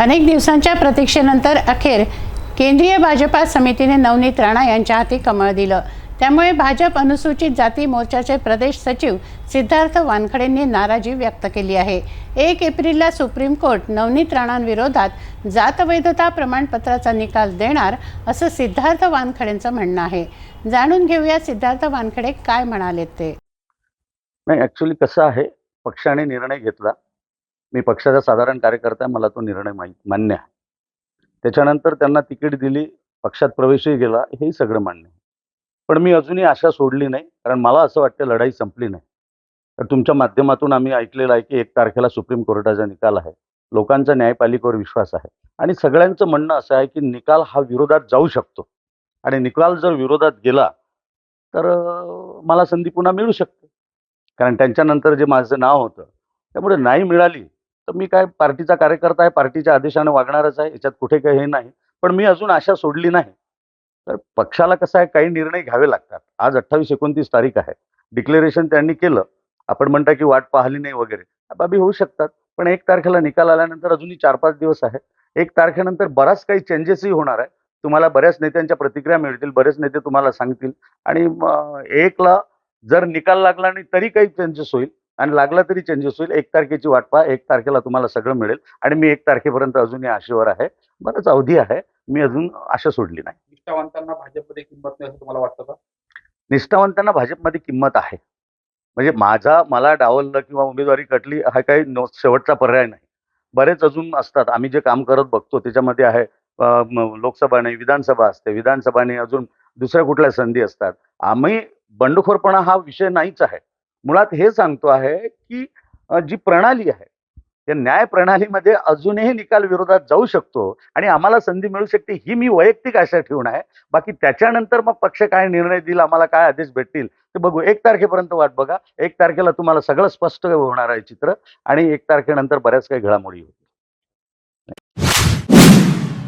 अनेक दिवसांच्या प्रतीक्षेनंतर अखेर केंद्रीय भाजपा समितीने नवनीत राणा यांच्या हाती कमळ दिलं. त्यामुळे भाजप अनुसूचित जाती मोर्चाचे प्रदेश सचिव सिद्धार्थ वानखडेंनी नाराजी व्यक्त केली आहे. एक एप्रिलला सुप्रीम कोर्ट नवनीत राणांविरोधात जात वैधता प्रमाणपत्राचा निकाल देणार असं सिद्धार्थ वानखडेंचं म्हणणं आहे. जाणून घेऊया सिद्धार्थ वानखडे काय म्हणालेत ते. नाही ॲक्च्युली कसं आहे पक्षाने निर्णय घेतला. मी पक्षाचा साधारण कार्यकर्ता आहे मला तो निर्णय माहीत मान्य आहे. त्याच्यानंतर त्यांना तिकीट दिली पक्षात प्रवेशही गेला हेही सगळं मान्य आहे. पण मी अजूनही आशा सोडली नाही कारण मला असं वाटतं लढाई संपली नाही. तर तुमच्या माध्यमातून आम्ही ऐकलेलं आहे की एक तारखेला सुप्रीम कोर्टाचा निकाल आहे. लोकांचा न्यायपालिकेवर विश्वास आहे. आणि सगळ्यांचं म्हणणं असं आहे की निकाल हा विरोधात जाऊ शकतो. आणि निकाल जर विरोधात गेला तर मला संधी पुन्हा मिळू शकते. कारण त्यांच्यानंतर जे माझं नाव होतं त्यामुळे नाही मिळाली तर मी काय पार्टीचा कार्यकर्ता आहे पार्टीच्या आदेशाने वागणारच आहे याच्यात कुठे काही हे नाही. पण मी अजून आशा सोडली नाही. तर पक्षाला कसं आहे काही निर्णय घ्यावे लागतात. आज अठ्ठावीस एकोणतीस तारीख आहे. डिक्लेरेशन त्यांनी केलं. आपण म्हणता की वाट पाहिली नाही वगैरे. बाबी होऊ शकतात. पण एक तारखेला निकाल आल्यानंतर अजूनही चार पाच दिवस आहे. एक तारखेनंतर बराच काही चेंजेसही होणार आहे. तुम्हाला बऱ्याच नेत्यांच्या प्रतिक्रिया मिळतील बरेच नेते तुम्हाला सांगतील. आणि एकला जर निकाल लागला नाही तरी काही चेंजेस होईल. आणि लागला तरी चेंजेस होईल. एक तारखेची वाट पहा. एक तारखेला तुम्हाला सगळं मिळेल. आणि मी एक तारखेपर्यंत अजूनही आशेवर आहे. बरंच अवधी आहे. मी अजून आशा सोडली नाही. निष्ठावंतांना भाजपमध्ये किंमत नाही असं तुम्हाला वाटतं का? निष्ठावंतांना भाजपमध्ये किंमत आहे. म्हणजे माझा मला डावललं किंवा उमेदवारी कटली हा काही शेवटचा पर्याय नाही. बरेच अजून असतात. आम्ही जे काम करत बघतो त्याच्यामध्ये आहे लोकसभा नाही विधानसभा असते. विधानसभा नाही अजून दुसऱ्या कुठल्या संधी असतात. आम्ही बंडखोरपणा हा विषय नाहीच आहे. मुळात हे सांगतो आहे की जी प्रणाली आहे त्या न्याय प्रणालीमध्ये अजूनही निकाल विरोधात जाऊ शकतो आणि आम्हाला संधी मिळू शकते ही मी वैयक्तिक आशा ठेवून आहे. बाकी त्याच्यानंतर मग पक्ष काय निर्णय देईल आम्हाला काय आदेश भेटतील ते बघू. एक तारखेपर्यंत वाट बघा. एक तारखेला तुम्हाला सगळं स्पष्ट होणार आहे चित्र आणि एक तारखेनंतर बऱ्याच काही घडामोडी होईल